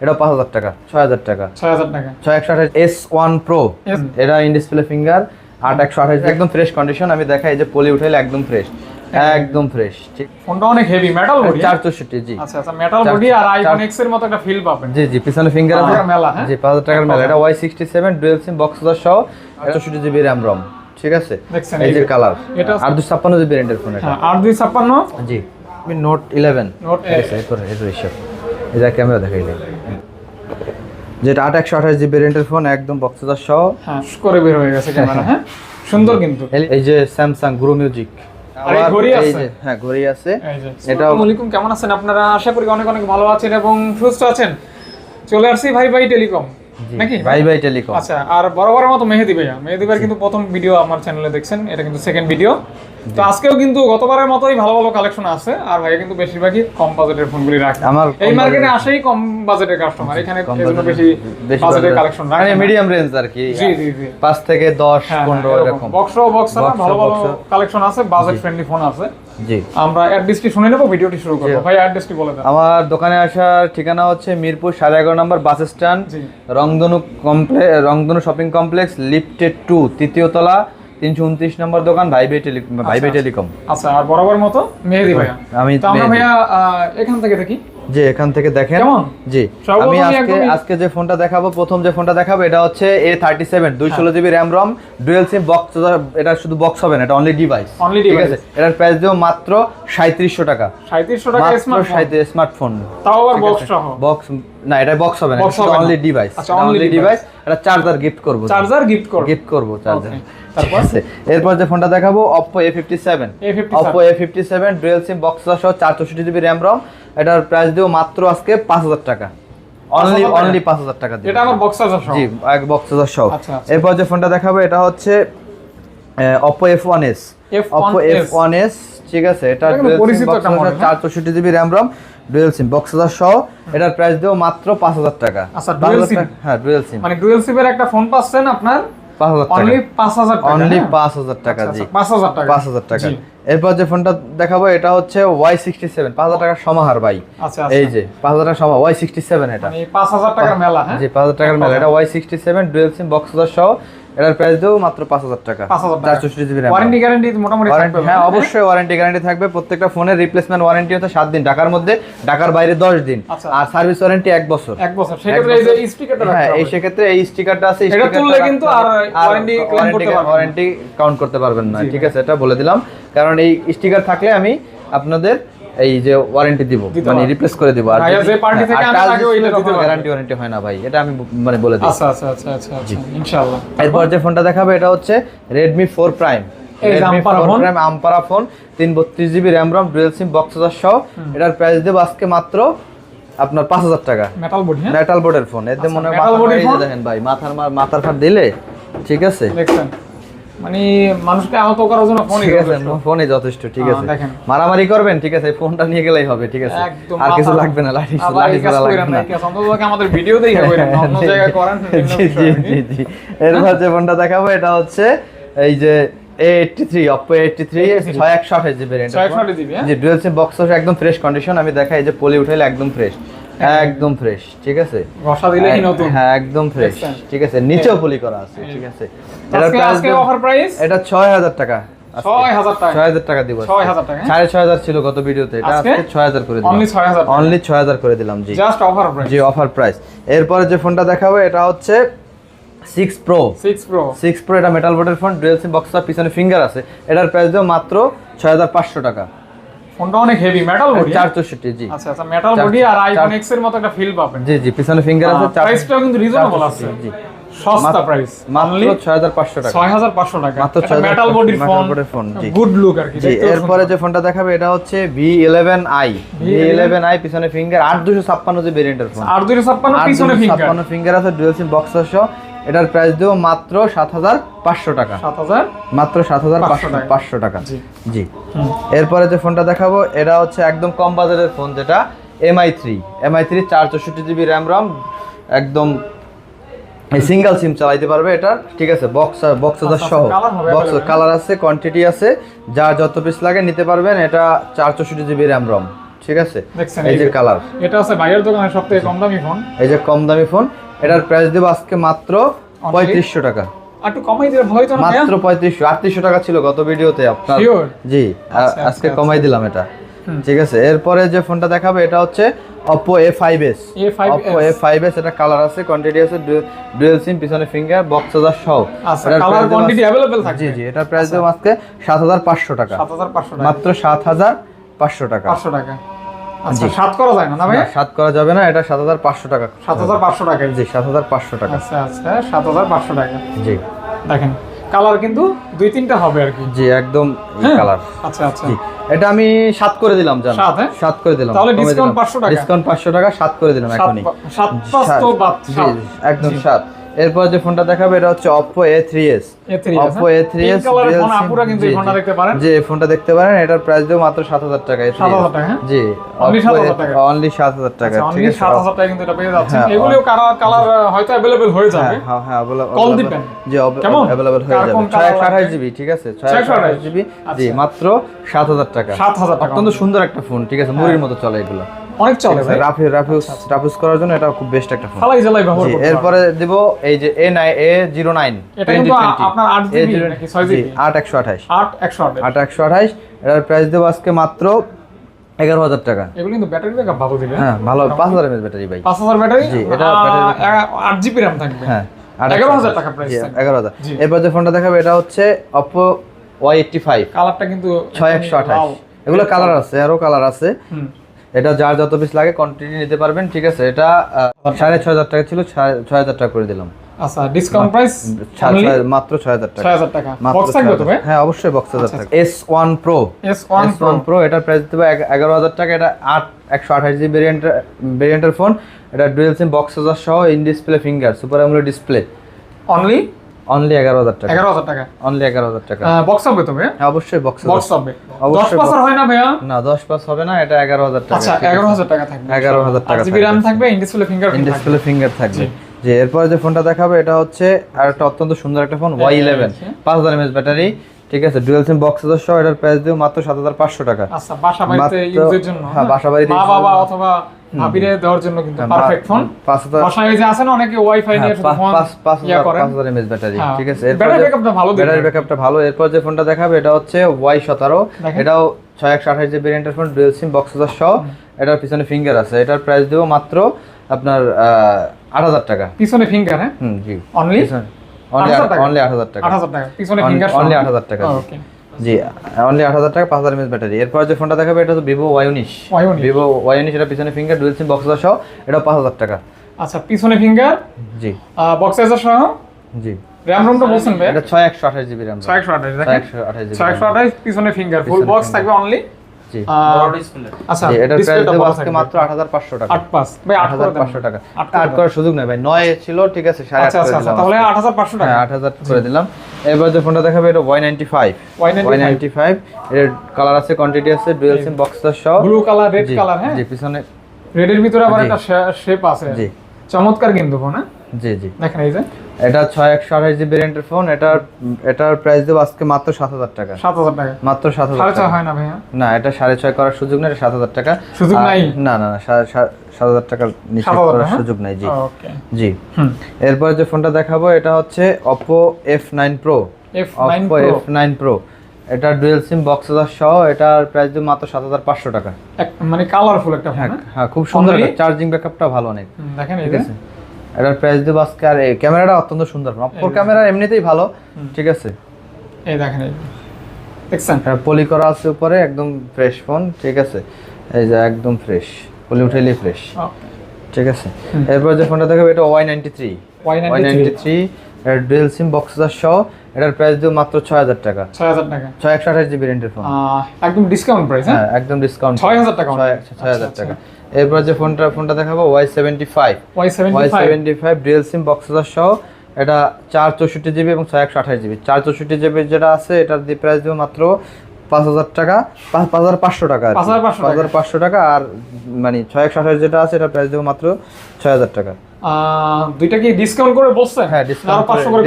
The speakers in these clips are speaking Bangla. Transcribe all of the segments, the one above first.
এটা পাঁচ হাজার টাকা ছয় হাজার টাকা। ছয় হাজার টাকা। ছয় একশো আঠাশ এস ওয়ান প্রো এটা ইন ডিসপ্লে ফিঙ্গার আট একশো আঠাশ একদম ফ্রেশ কন্ডিশন আমি দেখাই যে পলি উঠাইলে একদম ফ্রেশ একদম ফ্রেশ ঠিক? ফোনটা অনেক হেভি মেটাল বডি চার চৌষট্টি জি। আচ্ছা আচ্ছা মেটাল বডি আর আইফোন এক্সের মতো একটা ফিল পাবেন। জি জি পিছনে ফিঙ্গার আছে। মেলা, হ্যাঁ? জি পাঁচ হাজার টাকার মেলা। এটা Y sixty seven dual SIM box সহ জিবি র্যাম রম ঠিক আছে? এই এই যে কালার এটা- আর দুশো ছাপ্পান্ন জিবি ফোন এটা। ছাপ্পান্ন? নোট ইলেভেন Note ঠিক আছে এরপরে এর হিসাব এই যে ক্যামেরা দেখাইলে যেটা আট একশো আঠাশ জিবি রেন্টের ফোন একদম বক্সদার সহ। হ্যাঁ করে বের হয়ে গেছে ক্যামেরা হ্যাঁ? সুন্দর কিন্তু। এই- যে স্যামসাং গ্রো মিউজিক? হ্যাঁ ঘড়ি আছে। এটা আসসালামু আলাইকুম কেমন আছেন? আপনারা আশা করি অনেক অনেক ভালো আছেন এবং সুস্থ আছেন। চলে আসছি ভাই ভাই টেলিকম। নাকি? বাই বাই টেলিকম। আচ্ছা আর বরাবরের মতো মেহেদি ভাইয়া। মেহেদি ভাইয়ের কিন্তু প্রথম ভিডিও আমার চ্যানেলে দেখছেন এটা কিন্তু সেকেন্ড ভিডিও তো আজকেও কিন্তু গতবারের মতোই ভালো ভালো কালেকশন আছে আর ভাইয়া কিন্তু বেশিরভাগই কম বাজেটের ফোনগুলি রাখে। আমার এই মার্কেটে আসেই কম বাজেটের কাস্টমার এখানে এজন্য বেশি বাজেটের কালেকশন মানে মিডিয়াম রেঞ্জ আর কি। জি জি জি। পাঁচ থেকে দশ হ্যাঁ পনেরো এরকম। বক্স বক্স ভালো ভালো কালেকশন আছে বাজেট ফ্রেন্ডলি ফোন আছে। জি। আমরা অ্যাড্রেসটি শুনে নেব ভিডিওটি শুরু করব। ভাই অ্যাড্রেসটি বলে দেন। আমার দোকানে আসার ঠিকানা হচ্ছে মিরপুর সাড়ে এগারো নম্বর বাস স্ট্যান্ড রংধনু কমপ্লে রংধনু শপিং কমপ্লেক্স লিফটেড টু তৃতীয় তলা তিনশো উনত্রিশ নম্বর দোকান ভাইবে টেলি ভাইবে টেলিকম আচ্ছা। আর বরাবর মতো মেহেদি ভাইয়া। আমি। ভাইয়া এখান থেকে দেখি। জি এখান থেকে দেখেন। জি। আমি আজকে আজকে যে ফোনটা দেখাবো প্রথম যে ফোনটা দেখাবো এটা হচ্ছে এ থার্টি সেভেন দুই ষোলো GB RAM ROM dual SIM box এটা শুধু বক্স হবে না এটা অনলি ডিভাইস Only ঠিক আছে? এটার প্রাইস দেবো মাত্র সাঁত্রিশশো টাকা। সাঁত্রিশশো টাকা স্মার্টফোন তাও আবার বক্স সহ বক্স না এটা বক্স হবে না অনলি ডিভাইস অনলি ডিভাইস এটা চার্জার গিফট করব। চার্জার গিফট করবে। গিফট করব চার্জার তারপর? এরপর যে ফোনটা দেখাবো Oppo A57 A57 Oppo A57 dual SIM box সহ 464 জিবি RAM ROM এটার প্রাইস দেব মাত্র আজকে 5000 টাকা। অনলি 5,000 টাকা? অনলি 5000 টাকা দিব এটা আমার বক্স চার্জার সহ? জি এক বক্স সহ। আচ্ছা, আচ্ছা। এরপর যে ফোনটা দেখাবো এটা হচ্ছে আহ, Oppo F1s Oppo F1s F1s ঠিক আছে এটা? চার চৌষট্টি GB RAM ROM dual SIM box সহ। এটার প্রাইস দেবো মাত্র পাঁচ হাজার টাকা। আচ্ছা, 5,000 dual হ্যাঁ ডুয়েল সিম মানে ডুয়েল সিমের একটা ফোন পাচ্ছেন আপনার পাঁচ হাজার টাকা। জি। টাকা। এরপর যে ফোনটা দেখাবো এটা হচ্ছে ওয়াই সিক্সটি সেভেন পাঁচ হাজার টাকার সমাহার ভাই। আচ্ছা এই আচ্ছা যে পাঁচ হাজার টাকা ওয়াই সিক্সটি সেভেন এটা। মানে পাঁচ হাজার টাকার মেলা হ্যাঁ? জি পাঁচ হাজার টাকার মেলা। এটা Y sixty seven dual SIM box সহ এটার প্রাইস দেবো মাত্র পাঁচ হাজার টাকা। পাঁচ হাজার টাকা। চার চৌষট্টি জিবি ওয়ারেন্টি গ্যারান্টি মোটামুটি হ্যাঁ অবশ্যই ওয়ারেন্টি গ্যারান্টি থাকবে। প্রত্যেকটা ফোনের রিপ্লেসমেন্ট ওয়ারেন্টি হচ্ছে সাত দিন। ঢাকার মধ্যে ঢাকার বাইরে দশ দিন। আচ্ছা। আর সার্ভিস ওয়ারেন্টি এক বছর। এক বছর। হ্যাঁ এই সেক্ষেত্রে এই স্টিকারটা আছে কিন্তু আর। ওয়ারেন্টি কাউন্ট করতে পারবেন না। ঠিক আছে এটা বলে দিলাম। কারণ এই স্টিকার থাকলে আমি আপনাদের এই যে ওয়ারেন্টি দিব মানে। রিপ্লেস করে দিব। আর যে party থেকে আনে তাকে ওইটা দিতে গ্যারান্টি ওয়ারেন্টি হয় না ভাই এটা আমি মানে বলে দিই আচ্ছা আচ্ছা আচ্ছা আচ্ছা আচ্ছা ইনশাআল্লাহ। এরপর যে ফোনটা দেখাবো এটা হচ্ছে প্রাইম এই যে আমপারা ফোন। তিন বত্রিশ GB RAM ROM dual SIM box সহ। এটার প্রাইস দেবো আজকে মাত্র আপনার পাঁচ হাজার টাকা। মেটাল বডি হ্যাঁ? মেটাল বোর্ডের ফোন এতে আচ্ছা, মনে হয়? দেখেন ভাই মাথার মাথার ফাট দিলে ঠিক আছে? মানে মানুষকে আহত করার জন্য ফোনই ঠিক আছে যথেষ্ট। ঠিক হ্যাঁ, আছে। মারামারি করবেন ঠিক আছে ফোনটা নিয়ে গেলেই হবে ঠিক আছে। আর কিছু লাগবে না লাঠি লাঠি কইরা লাগবে না, অন্তত আমাদের ভিডিও দেখা কইরা অন্য জায়গায় করেন জি জি জি এরপর যে ফোনটা দেখাবো এটা হচ্ছে এই যে A83 Oppo A83 ছয় একশো আঠাশ জিবি র্যাম 628 GB, হ্যাঁ? জি ডুয়েল সিম বক্স একদম ফ্রেশ কন্ডিশন আমি দেখাই এই যে পলি উঠাইলে একদম ফ্রেশ একদম ফ্রেশ ঠিক আছে? দিলেই নতুন? হ্যাঁ একদম ফ্রেশ ঠিক আছে? নিচেও পলি করা আছে ঠিক আছে? এটার আজকে অফার প্রাইস এটা ছয় হাজার টাকা আজকে। 6000 টাকা। ছয় হাজার টাকা দিব 6000 টাকা, হ্যাঁ? সাড়ে ছয় হাজার ছিল গত ভিডিওতে এটা আজকে? করে দিলাম। অনলি 6000 অনলি ছয় হাজার করে দিলাম জি। জাস্ট অফার প্রাইস জি অফার প্রাইস এরপরে যে ফোনটা দেখাবো এটা হচ্ছে six pro 6 pro six pro এটা metal phone dual SIM box পিছনে ফিঙ্গার আছে। এটার প্রাইস দেবো মাত্র ছয় হাজার পাঁচশো টাকা। ফোনটা অনেক হেভি মেটাল বডি চার চৌষট্টি জি। আচ্ছা আচ্ছা মেটাল বডি আর আইফোন এক্সের মতো একটা ফিল পাবেন। জি জি পিছনে ফিঙ্গার আছে প্রাইসটাও কিন্তু রিজনেবল আছে। জি। সস্তা প্রাইস মাত্র অনলি ছয় হাজার পাঁচশো টাকা। 6500 টাকা। মাত্র মেটাল বডির ফোন ফোন, জি। গুড লুক আর কি জি এরপরে যে ফোনটা দেখাবে এটা হচ্ছে V eleven I V eleven I পিছনে ফিঙ্গার আট দুশো ছাপ্পান্ন যে ভেরিয়েন্টের ফোন আর 256 পিছনে ফিঙ্গার ছাপ্পান্ন ফিঙ্গার আছে ডুয়েল সিম বক্স সহ। এটার প্রাইস দেবো মাত্র সাত হাজার পাঁচশো টাকা। 7000 মাত্র সাত হাজার পাঁচশো টাকা। জি। এরপরে যে ফোনটা দেখাবো এটা হচ্ছে একদম কম বাজারের ফোন যেটা এমআই থ্রি এমআই থ্রি চার চৌষট্টি জিবি র্যাম রম একদম সিঙ্গেল সিম চালাইতে পারবে এটা। ঠিক আছে বক্স বক্স আচ্ছা, সহ। বক্স কালার আছে কোয়ান্টিটি আছে। যা যত পিস লাগে নিতে পারবেন এটা চার চৌষট্টি জিবি র্যাম রম ঠিক আছে? এই যে। কালার এটা আছে ভাইয়ের দোকানের সব থেকে কম দামি ফোন এই যে কম দামি ফোন এটার প্রাইস দেবো আজকে মাত্র পঁয়ত্রিশশো টাকা আর একটু কমাই দিলে ভালোই তো না ভাইয়া? মাত্র পঁয়ত্রিশশো আটত্রিশশো টাকা ছিল গত ভিডিওতে আপনার Sure? জি আ- আচ্ছা, আজকে আচ্ছা, কমাই দিলাম এটা ঠিক আছে এরপরে যে ফোনটা দেখাবে এটা হচ্ছে Oppo A5s A5s Oppo A5s এটা কালার আছে কোয়ান্টিটি আছে ডুয়াল সিম পিছনে ফিঙ্গার বক্স চার্জার সহ আচ্ছা এটার কালার price দেবো কোয়ান্টিটি আজকে- अवेलेबल থাকবে জি জি এটার প্রাইস দেবো আজকে সাত হাজার পাঁচশো টাকা 7500 টাকা মাত্র সাত হাজার পাঁচশো টাকা 500 টাকা আচ্ছা সাত করা যায় না না ভাই? সাত করা যাবে না এটা সাত হাজার পাঁচশো টাকা। 7500 টাকা। জি সাত হাজার পাঁচশো টাকা। আচ্ছা আচ্ছা 7500 টাকা। জি। দেখেন কালার কিন্তু দুই তিনটা হবে আর কি। জি একদম হ্যাঁ? কালার। আচ্ছা আচ্ছা। এটা আমি সাত করে দিলাম জান। সাত, হ্যাঁ? সাত করে দিলাম। তাহলে discount 500 টাকা? ডিসকাউন্ট পাঁচশো টাকা সাত করে দিলাম সাত এখনই। সাত পাঁচ তো সাত। একদম সাত। এরপর যে ফোনটা দেখাবে এটা হচ্ছে Oppo A3s A3s, Oppo হ্যাঁ? A3s Pink colour এর dual ফোন SIM আপুরা কিন্তু এই জি, ফোনটা জি। দেখতে পারেন। জি এই ফোনটা দেখতে পারেন এটার প্রাইস দেবো মাত্র সাত হাজার টাকা 7,000 টাকা, হ্যাঁ? জি Only 7,000 টাকা? অনলি সাত হাজার টাকা আচ্ছা ঠিক অনলি আছে 7000 টাকা কিন্তু এটা পেয়ে যাচ্ছেন হ্যাঁ, এগুলিও কালার কালার হয়তো अवेलेबल হয়ে যাবে হ্যাঁ হ্যাঁ হ্যাঁ available- Call available- দিবেন? জি কেমন? অ্যাভেলেবল হয়ে কার যাবে কোন ছয় colour একশো আঠাশ লাগবে? জিবি ঠিক আছে ছয় ছয় একশো একশো আঠাশ আঠাশ জিবি আচ্ছা। জি মাত্র সাত হাজার টাকা 7000 টাকা অত্যন্ত সুন্দর একটা ফোন ঠিক আছে মুড়ির মতো চলে এগুলো অনেক চলে ভাই। রাফি রাফিউস রাফিউস করার জন্য এটা খুব বেস্ট একটা ফোন ফালাই জ্বালাই ব্যবহার করতে এরপরে দিব এই যে এ নাই এ জিরো নাইন এটা কিন্তু আপনার 8 জিবি নাকি 6 জিবি আট একশো আঠাশ। 8 128 আট একশো আঠাশ। এটার প্রাইস দেবো আজকে মাত্র এগারো হাজার টাকা। এগুলো কিন্তু ব্যাটারি ব্যাকআপ ভালো দিবে। হ্যাঁ ভালো পাঁচ হাজার এমএস ব্যাটারি ভাই। 5000 ব্যাটারি জি, এটা আট জিবি র্যাম থাকবে। হ্যাঁ আট 11,000 টাকা price এগারো হাজার। এরপর যে ফোনটা দেখাবে এটা হচ্ছে অপো ওয়াই এইটটি ফাইভ কালারটা কিন্তু ছয় একশো আঠাশ। এগুলো কালার আছে আরও কালার আছে। এটা যার যত পিস লাগে কোয়ান্টিটি নিতে পারবেন ঠিক আছে? এটা সাড়ে ছয় হাজার টাকা ছিল ছয় হাজার টাকা করে দিলাম। আচ্ছা ডিসকাউন্ট প্রাইস মাত্র ছয় হাজার টাকা। 6000 টাকা। বক্স থাকবে তো ভাই হ্যাঁ অবশ্যই box pro S1 S one pro এটার প্রাইস দেবো এগ- এগারো হাজার টাকা। এটা আট একশো আঠাশ জিবি ভেরিয়েন্টের ভেরিয়েন্টের ফোন এটা ডুয়েল সিম বক্স সহ in display finger super AMOLED display only only এগারো হাজার টাকা। 11000 টাকা। অনলি এগারো হাজার টাকা। বক্স হবে তো হ্যাঁ অবশ্যই বক্স বক্স হবে 10 অবশ্যই পাঁচ আর হয় না ভাইয়া? না দশ পাস হবে না এটা এগারো হাজার টাকা। আচ্ছা 11000 টাকা থাকবে। 11,000 টাকা র্যাম থাকবে। থাকবে ইন ডিসপ্লে ইন ফিঙ্গারপ্রিন্ট থাকবে। ডিসপ্লে ফিঙ্গার থাকবে যে এরপরে যে ফোনটা দেখাবে এটা হচ্ছে আর একটা অত্যন্ত সুন্দর একটা ফোন ওয়াই ইলেভেন। পাঁচ হাজার এমএস ব্যাটারি ঠিক আছে? ডুয়েল সিম বক্স সহ এটার প্রাইস দেবো মাত্র সাত হাজার পাঁচশো টাকা। আচ্ছা বাসা বাড়িতে ইউজের জন্য হ্যাঁ, বাসা বাড়িতে বাবা অথবা ভাবিরে দেওয়ার জন্য কিন্তু হ্যাঁ, পারফেক্ট ফোন বাসায় যে আছে না অনেকে ওয়াইফাই নিয়ে ফোন ইয়া করেন। এমএস ব্যাটারি হ্যাঁ, ঠিক আছে? battery backup-টা ভালো ব্যাটারি ব্যাকআপটা ভালো। এরপর যে ফোনটা দেখাবে এটা হচ্ছে। এটাও ছয় একশো আঠাশ জিবি ভেরিয়েন্টের ফোন ডুয়েল সিম বক্স সহ এটার পিছনে ফিঙ্গার আছে। এটার প্রাইস দেবো মাত্র আপনার আট হাজার টাকা। পিছনে ফিঙ্গার হ্যাঁ? জি। অনলি অনলি 8,000 টাকা? অনলি আট হাজার টাকা। 8000 টাকা। পিছনে ফিঙ্গার only 8,000 টাকা, ওকে জি অনলি আট হাজার টাকা পাঁচ হাজার এমএস ব্যাটারি। এরপর যে ফোনটা দেখাবে এটা হচ্ছে ভিভো ওয়াই উনিশ। ভিভো ওয়াই উনিশ এটা পিছনে ফিঙ্গার ডুয়েল সিম বক্স সহ এটা পাঁচ হাজার টাকা। আচ্ছা পিছনে ফিঙ্গার জি। বক্স সহ? জি। র্যাম রোমটা বলছেন ভাই? এটা ছয় একশো আঠাশ জিবি র্যাম 628 দেখেন। একশো আঠাশ জিবি 628 পিছনে ফিঙ্গার ফুল বক্স থাকবে অনলি জি। আচ্ছা প্রাইস আজকে মাত্র টাকা। 8 ভাই 8 আট হাজার পাঁচশো টাকা। আট করার সুযোগ নেই ভাই। নয় ছিল ঠিক আছে আচ্ছা আচ্ছা দিলাম। তাহলে 8500 টাকা। হ্যাঁ আট হাজার করে দিলাম। এবার যে ফোনটা দেখাবে এটা Y ninety five Y95 Y ninety five এর কালার আছে কোয়ান্টিটি আছে ডুয়েল সিম বক্স সহ। ব্লু কালার রেড কালার হ্যাঁ? জি পিছনে। রেডের ভিতরে আবার একটা শেপ আছে। জি। চমৎকার কিন্তু ফোন হ্যাঁ? জি জি। দেখেন এই যে। এটা ছয় একশো আঠাশ জিবি ভেরিয়েন্টের ফোন এটার এটার প্রাইস দেবো আজকে মাত্র সাত হাজার টাকা। 7000 টাকা? মাত্র সাত হাজার টাকা। হয় না ভাইয়া? না এটা সাড়ে ছয় করার সুযোগ নেই সাত হাজার টাকা। সুযোগ নাই? না না না সাত হাজার টাকার নিচে করার হ্যাঁ? সুযোগ নাই জি। জি। এরপরে যে ফোনটা দেখাবো এটা হচ্ছে Oppo F9 Pro F9 Oppo Pro F9 Pro এটা ডুয়েল সিম বক্স সহ এটার প্রাইস দেবো মাত্র সাত হাজার পাঁচশো টাকা। মানে কালারফুল একটা হ্যাঁ হ্যাঁ? হ্যাঁ খুব সুন্দর চার্জিং ব্যাকআপটা ভালো অনেক। দেখেন ঠিক আছে? এটার প্রাইস দেবো আজকে। আর এই ক্যামেরাটা অত্যন্ত সুন্দর। অপর ক্যামেরা এমনিতেই ভালো ঠিক আছে? এই দেখেন। দেখছেন? পলি করা আছে উপরে একদম ফ্রেশ ফোন ঠিক আছে? এই যে একদম ফ্রেশ পলি উঠেলি ফ্রেশ ঠিক আছে? এরপর যে ফোনটা দেখাবো এটা Y ninety three Y Y93 ninety three এর ডুয়েল সিম বক্স সহ এটার প্রাইস দেবো মাত্র ছয় হাজার টাকা। 6000 টাকা। ছয় একশো আঠাশ জিবি রেন্টের ফোন একদম ডিসকাউন্ট প্রাইস হ্যাঁ? হ্যাঁ একদম ডিসকাউন্ট 6,000 টাকা ছয় ছয় হাজার টাকা। এরপর যে ফোনটা ফোনটা দেখাবো Y seventy five Y Y75 seventy five dual SIM box সহ এটা চার চৌষট্টি জিবি এবং ছয় একশো আঠাশ জিবি চার চৌষট্টি জিবি যেটা আছে এটার দিয়ে প্রাইস দেবো মাত্র পাঁচ হাজার টাকা পাঁচ হাজার পাঁচশো টাকা আর 5,500 পাঁচ হাজার পাঁচশো টাকা। আর মানে ছয় একশো আঠাশ যেটা আছে এটা প্রাইস দেবো মাত্র ছয় হাজার টাকা। দুইটা কি ডিসকাউন্ট করে বলছেন? হ্যাঁ ডিসকাউন্ট করে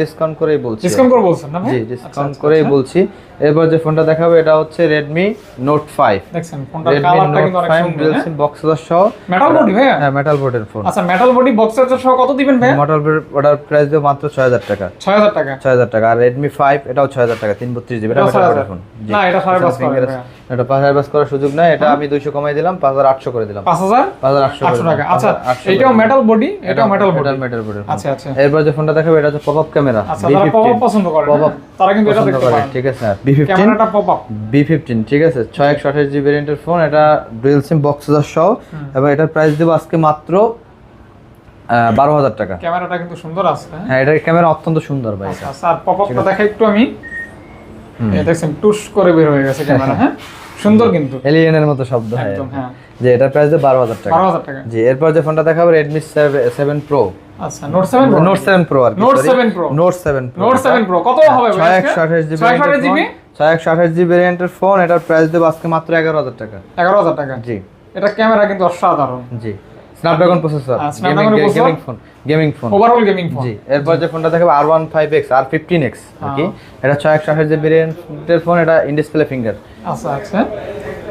ডিসকাউন্ট করেই বলছি। ডিসকাউন্ট করে বলছেন না জি ডিসকাউন্ট করেই বলছি। এরপর যে ফোনটা দেখাবো এটা হচ্ছে Redmi Note 5 দেখছেন ফোনটার কালারটা কিন্তু অনেক সুন্দর হ্যাঁ? সহ। মেটাল বডি ভাইয়া? হ্যাঁ মেটাল বোর্ডের ফোন আচ্ছা মেটাল বডি বক্স সহ কত দিবেন মডেল ওটার প্রাইস দেবো মাত্র 6000 টাকা। ছয় হাজার টাকা? 6000 টাকা। আর Redmi 5 এটাও 6000 টাকা 332 জিবি এটা মেটাল 6000 ফোন না, এটা এটা 5000 বাস করার সুযোগ নাই এটা আমি 200 কমাই দিলাম 5800 করে দিলাম। পাঁচ হাজার? 5800 আটশো টাকা আচ্ছা। 5800 এটাও মেটাল বডি এটাও মেটাল বডি মেটাল ফোন আচ্ছা আচ্ছা। এরপর যে ফোনটা দেখাবো এটা হচ্ছে পপআপ ক্যামেরা আচ্ছা যারা পপ পছন্দ করে Pop-up তারা কিন্তু এটা দেখতে করে ঠিক আছে B15 ক্যামেরাটা পপ আপ B15 ঠিক আছে 6128 জিবি ভেরিয়েন্টের ফোন এটা ডুয়াল সিম বক্স সহ এবং এটার প্রাইস দেবো আজকে মাত্র বারো হাজার টাকা। ক্যামেরাটা কিন্তু সুন্দর আছে হ্যাঁ? হ্যাঁ এটার ক্যামেরা অত্যন্ত সুন্দর ভাই স্যার পপ আপটা দেখা একটু আমি। দেখছেন টুস করে বের হয়ে গেছে ক্যামেরা হ্যাঁ। সুন্দর কিন্তু। এলিয়েনের মতো শব্দ হয়। একদম হ্যাঁ। যে এটার প্রাইস দেবো বারো হাজার টাকা। বারো হাজার টাকা। জি এরপর যে ফোনটা দেখাবো রেডমি সেভেন প্রো আচ্ছা note seven note seven pro আর Note 7 Pro। Note seven pro note seven pro কত হবে ভাই ছয়? একশো আঠাশ জিবি জিবি ছয় একশো আঠাশ জিবি ভেরিয়েন্টের ফোন এটার প্রাইস দেবো আজকে মাত্র এগারো হাজার টাকা। এগারো হাজার টাকা? জি। এটা ক্যামেরা কিন্তু অসাধারণ। জি। স্ন্যাপড্রাগন প্রসেসর হ্যাঁ। Gaming phone gaming phone overall gaming phone জি এরপর যে ফোনটা দেখাবো R one five X R fifteen X কি এটা ছয় একশো আঠাশ জিবি ভেরিয়েন্টের ফোন এটা ইনডিসপ্লে ফিঙ্গার আচ্ছা আচ্ছা।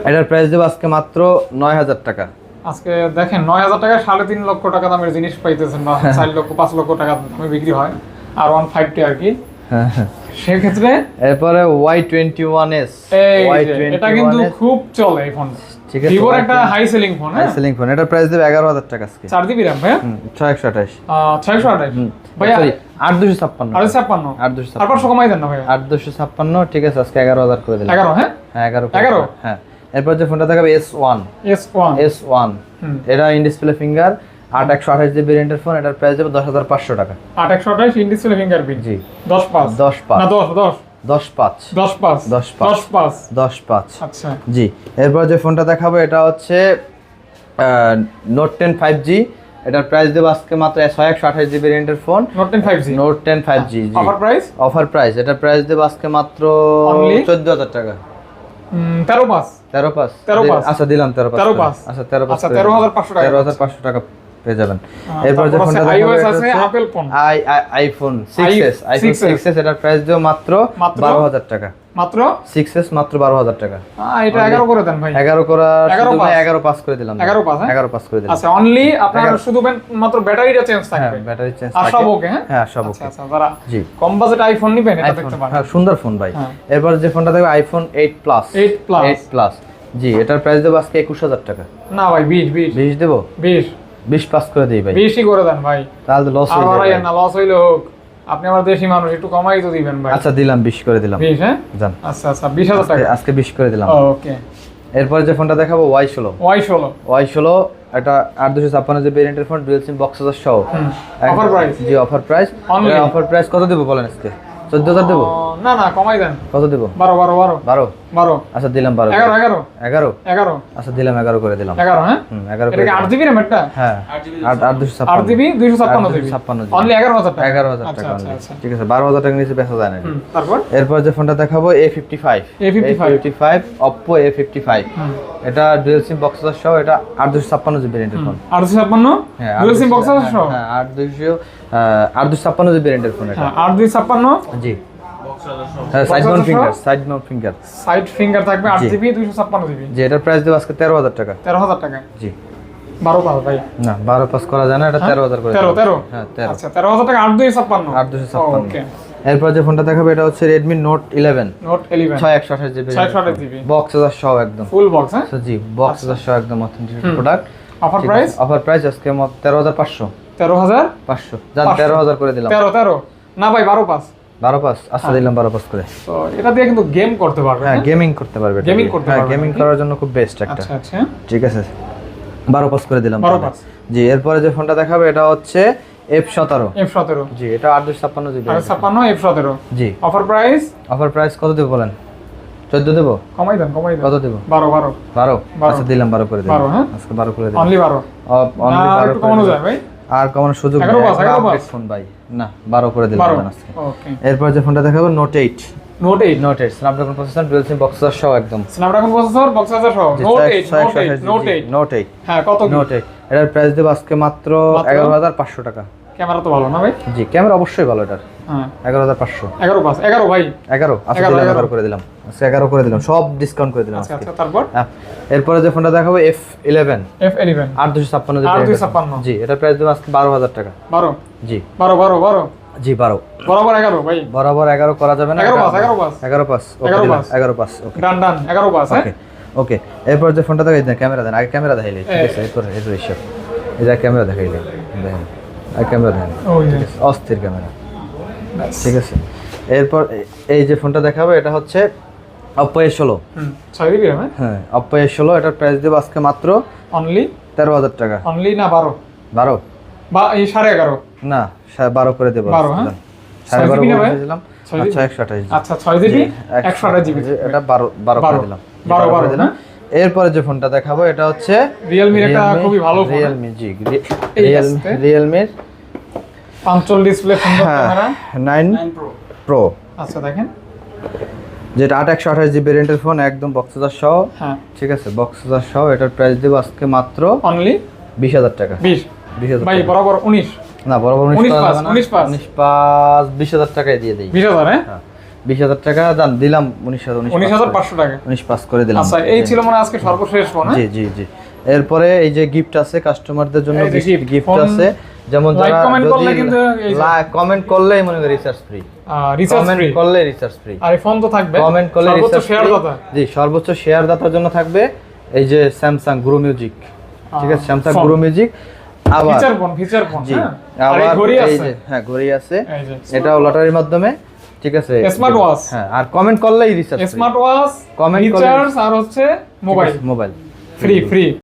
এটার প্রাইস দেবো আজকে মাত্র নয় হাজার টাকা। আজকে দেখেন নয় হাজার টাকা সাড়ে তিন লক্ষ টাকা দামের জিনিস পাইতেছেন বা চার লক্ষ পাঁচ লক্ষ টাকা দামে বিক্রি হয়। আর ওয়ান ফাইভ টি আর কি। হ্যাঁ হ্যাঁ। সেক্ষেত্রে এরপরে ওয়াই টোয়েন্টি ওয়ান এস এটা কিন্তু খুব চলে এই ফোন ঠিক আছে, ভিভোর একটা হাই সেলিং ফোন হ্যাঁ? সেলিং ফোন প্রাইস দেবে এগারো হাজার টাকা আজকে। চার জিবি সরি আট দুশো ছাপ্পান্ন। আড়াই ছাপ্পান্ন। আট দুশো আর পাঁচশো কমাই দেন না দুশো ছাপ্পান্ন ঠিক আছে আজকে এগারো হাজার করে দিলাম। এগারো হ্যাঁ? হ্যাঁ এগারো করে 11? হ্যাঁ। এরপর যে ফোনটা দেখাবে S one S one S one hmm. এটা ইন ডিসপ্লে ফিঙ্গার আট একশো আঠাশ জিবি ভেরিয়েন্টের ফোন এটার প্রাইস দেবে দশ হাজার পাঁচশো টাকা। আট একশো আঠাশ ইন্ডিসপ্লে ফিঙ্গারপ্রিন্ট জি। দশ পাঁচ। দশ পাঁচ। না দশ দশ। দশ পাঁচ। দশ পাঁচ। দশ পাঁচ। পাঁচ। দশ পাঁচ। আচ্ছা। জি। এরপর যে ফোনটা দেখাবো এটা হচ্ছে নোট টেন ফাইভ জি এটার প্রাইস দেবো আজকে মাত্র ছয় একশো আঠাশ জিবি ভেরিয়েন্টের phone note ten five G note ten five G. Offer price offer price এটার প্রাইস দেবো আজকে মাত্র? চোদ্দ হাজার টাকা। তেরো পাঁচ। তেরো পাঁচ। তেরো পাঁচ। আচ্ছা দিলাম তেরো পাঁচ তেরো পাঁচ। আচ্ছা তেরো পাঁচ আচ্ছা, তেরো হাজার পাঁচশো টাকা তেরো হাজার পাঁচশো টাকা পেয়ে যাবেন। এরপর যে ফোনটা আছে, I iPhone six iPhone 6s six S এটার প্রাইস দেবো মাত্র টাকা। মাত্র? সিক্স মাত্র বারো হাজার টাকা। এটা এগারো করে দেন ভাই। এগারো করা এগারো শুধু পাঁচ। পাস করে দিলাম এগারো পাঁচ, হ্যাঁ? পাস করে দিলাম। আচ্ছা অনলি আপনার শুধু মাত্র ব্যাটারিটা চেঞ্জ হ্যাঁ ব্যাটারি চেঞ্জ আর সব ওকে হ্যাঁ? হ্যাঁ সব আচ্ছা ওকে আচ্ছা যারা জি। কম বাজেট আইফোন নিবেন এটা দেখতে পারেন। হ্যাঁ সুন্দর ফোন ভাই। এরপর যে ফোনটা দেখবে iPhone eight plus 8 Plus। Eight plus জি এটার প্রাইস দেবো আজকে একুশ হাজার টাকা। না ভাই বিশ বিশ। বিশ দেবো? বিশ। বিশ পাস করে দিই ভাই। বিশই করে দেন ভাই। তাহলে লস হয়ে যাবে না লস হইলে হোক। আপনি আমার দেশি মানুষ একটু কমাই তো দিবেন ভাই। আচ্ছা দিলাম বিশ করে দিলাম। বিশ হ্যাঁ? জান আচ্ছা আচ্ছা বিশ হাজার টাকা। আজকে বিশ করে দিলাম। ওকে। এরপর যে ফোনটা দেখাবো ওয়াই ষোলো। ওয়াই ষোলো। ওয়াই ষোলো এটা আট দুশো ছাপ্পান্ন যে ভেরিয়েন্টের ফোন ডুয়েল সিম বক্স সহ। অফার প্রাইস জি অফার প্রাইস? অফার প্রাইস কত দেবো বলেন আজকে? চোদ্দ হাজার দেবো? না না কমাই দেন। কত দেবো? বারো বারো বারো। বারো। বারো। আচ্ছা দিলাম বারো এগারো এগারো। এগারো? এগারো। আচ্ছা দিলাম এগারো করে দিলাম। এগারো হ্যাঁ? এগারো করে আট জিবি র্যাম একটা হ্যাঁ আট আট দুশো আট জিবি দুইশো ছাপ্পান্ন জিবি? ছাপ্পান্ন জিবি। অনলি এগারো হাজার টাকা? এগারো হাজার আচ্ছা টাকা আচ্ছা only। আচ্ছা। ঠিক আছে বারো হাজার টাকা নিচে বেচা যায় না তারপর? এরপর যে ফোনটা দেখাবো A fifty five A55 fifty five Oppo A fifty five এটা ডুয়েল সিম বক্স সহ এটা আট দুশো ছাপ্পান্ন জিবি ভেরিয়েন্টের ফোন। আট দুশো ছাপ্পান্ন? হ্যাঁ ডুয়েল সিম বক্স সহ? হ্যাঁ আট দুশো আট দুশো ছাপ্পান্ন জিবি ভেরিয়েন্টের ফোন এটা। হ্যাঁ আট দুই ছাপ্পান্ন? জি। হ্যাঁ side mount finger side mount finger side finger থাকবে আট জি। জিবি। জিবি এটার প্রাইস দেবো আজকে টাকা। টাকা? জি। ভাই। না পাস করা যায় না এটা করে হ্যাঁ আচ্ছা টাকা ওকে এরপর যে ফোনটা দেখাবো এটা হচ্ছে Redmi note eleven note eleven ছয় একশো আঠাশ জিবি। বক্স হাজার সহ একদম। ফুল বক্স হ্যাঁ? আচ্ছা। জি বক্স হাজার সহ একদম authentic product offer price offer price আজকে তেরো হাজার পাঁচশো। তেরো হাজার? পাঁচশো। তেরো হাজার করে দিলাম। তেরো তেরো। না ভাই বারো পাঁচ বারো পাস আচ্ছা দিলাম বারো পাস করে। তো এটা দিয়ে কিন্তু গেম করতে পারবে হ্যাঁ গেমিং করতে পারবে দিয়ে। করতে হ্যাঁ পারবে গেমিং করার জন্য খুব বেস্ট একটা। আচ্ছা আচ্ছা। ঠিক আছে। বারো পাস করে দিলাম 12 পাস। জি এরপরে যে ফোনটা দেখাবে এটা হচ্ছে এফ সতেরো। এফ সতেরো। জি এটা আট দুশো ছাপ্পান্ন জিবি আর ছাপ্পান্ন এফ সতেরো। জি। অফার প্রাইস অফার প্রাইস কত দেবো বলেন? চোদ্দ দেবো? কমাই দেন কমাই দেন। কত দেবো? বারো বারো। বারো। বারো। আচ্ছা দিলাম বারো করে দিলাম। বারো, হ্যাঁ? আজকে বারো করে দিলাম। অনলি বারো। অনলি বারো কমানো যায় ভাই। আর কমানোর সুযোগ। ফোন ভাই। না বারো করে দিলাম আজকে ওকে এরপর যে ফোনটা দেখাবো note eight note eight note eight Snapdragon processor dual SIM boxer সহ একদম। স্ন্যাপড্রাগন প্রসেসর সহ। নোট এইট নোট 8 নোট 8 হ্যাঁ কত? নোট 8 এটার প্রাইস দেব আজকে মাত্র মাত্র? এগারো হাজার পাঁচশো টাকা। ক্যামেরা তো ভালো না ভাই? জি ক্যামেরা অবশ্যই ভালো এটার। হ্যাঁ। এগারো হাজার পাঁচশো। এগারো পাঁচ এগারো ভাই। এগারো আজকে এগারো, দিলাম এগারো। এগারো করে দিলাম। আজকে এগারো করে দিলাম সব ডিসকাউন্ট করে দিলাম আজকে। তারপর? এরপরে যে ফোনটা দেখাবো এফ ইলেভেন এফ এলিভেন আট দুশো ছাপ্পান্ন আট দুশো ছাপ্পান্ন। জি এটার প্রাইস দেবো আজকে বারো হাজার টাকা। বারো? জি। বারো বারো বারো? জি বারো। বরাবর এগারো ভাই। বরাবর এগারো করা যাবে না এগারো এগারো। এগারো ওকে ডান ডান এগারো পাঁচ হ্যাঁ? ওকে ওকে। এরপর যে ফোনটা দেখাই দেন ক্যামেরা দেন আগে ক্যামেরা দেখাইলে ঠিক আছে এরপর এই যে ক্যামেরা দেখাইলে দেখেন। ক্যামেরা আছে অস্থির ক্যামেরা। ঠিক আছে। এরপর এই যে ফোনটা দেখাবো এটা হচ্ছে অপ্পো এ ষোলো। হ্যাঁ? হ্যাঁ অপ্পো এ ষোলো এটার প্রাইস দেবো আজকে মাত্র অনলি তেরো হাজার টাকা। অনলি না বারো? বারো। বা এই সাড়ে এগারো? না বারো করে দেবো। হ্যাঁ? সাড়ে বারো করে দিলাম আচ্ছা একশো আঠাশ আচ্ছা ছয় জিবি একশো আঠাশ জিবি এটা বারো বারো করে দিলাম। বারো, বারো, হ্যাঁ? দিলাম। এরপরে যে ফোনটা দেখাবো এটা হচ্ছে রিয়েলমির একটা খুবই ভালো ফোন। রিয়েলমি জি। রিয়েলমির পাঁচচল ডিসপ্লে সুন্দর হ্যাঁ ক্যামেরা নাইন প্রো আচ্ছা দেখেন। যেটা আট একশো আঠাশ জিবি রেন্টের ফোন একদম বক্সদার সহ। হ্যাঁ। ঠিক আছে বক্সদার সহ এটার প্রাইস দেবো আজকে মাত্র অনলি বিশ হাজার টাকা। বিশ। বিশ হাজার ভাই বরাবর উনিশ। না বরাবর উনিশ উনিশ পাঁচ। উনিশ পাঁচ। উনিশ পাঁচ বিশ হাজার টাকায় দিয়ে দিই। বিশ হাজার হ্যাঁ? হ্যাঁ। বিশ হাজার টাকা দাম দিলাম উনিশ হাজার উনিশ হাজার। পাঁচশো টাকা। উনিশ করে দিলাম। আচ্ছা এই ছিল মানে আজকে সর্বশেষ হ্যাঁ? জি জি জি। এরপরে এই যে গিফট আছে কাস্টমারদের জন্য গিফট আছে। যেমন যারা করলে কমেন্ট করলেই মনে করি রিচার্জ ফ্রি কমেন্ট করলে রিচার্জ ফ্রি আর ফোন তো থাকবে। কমেন্ট করলে শেয়ার দাতা জি সর্বোচ্চ শেয়ার দাতার জন্য থাকবে এই যে স্যামসাং গ্রো মিউজিক ঠিক আছে? স্যামসাং। গ্রো মিউজিক আবার ফিচার ফোন ফিচার ফোন জি হ্যাঁ? এই আবার ঘড়ি এই আছে। যে হ্যাঁ ঘড়ি আছে। এটাও লটারির মাধ্যমে। ঠিক আছে? স্মার্ট ওয়াচ হ্যাঁ আর কমেন্ট করলেই রিচার্জ স্মার্ট ওয়াচ কমেন্ট করলে- আর হচ্ছে মোবাইল মোবাইল ফ্রি ফ্রি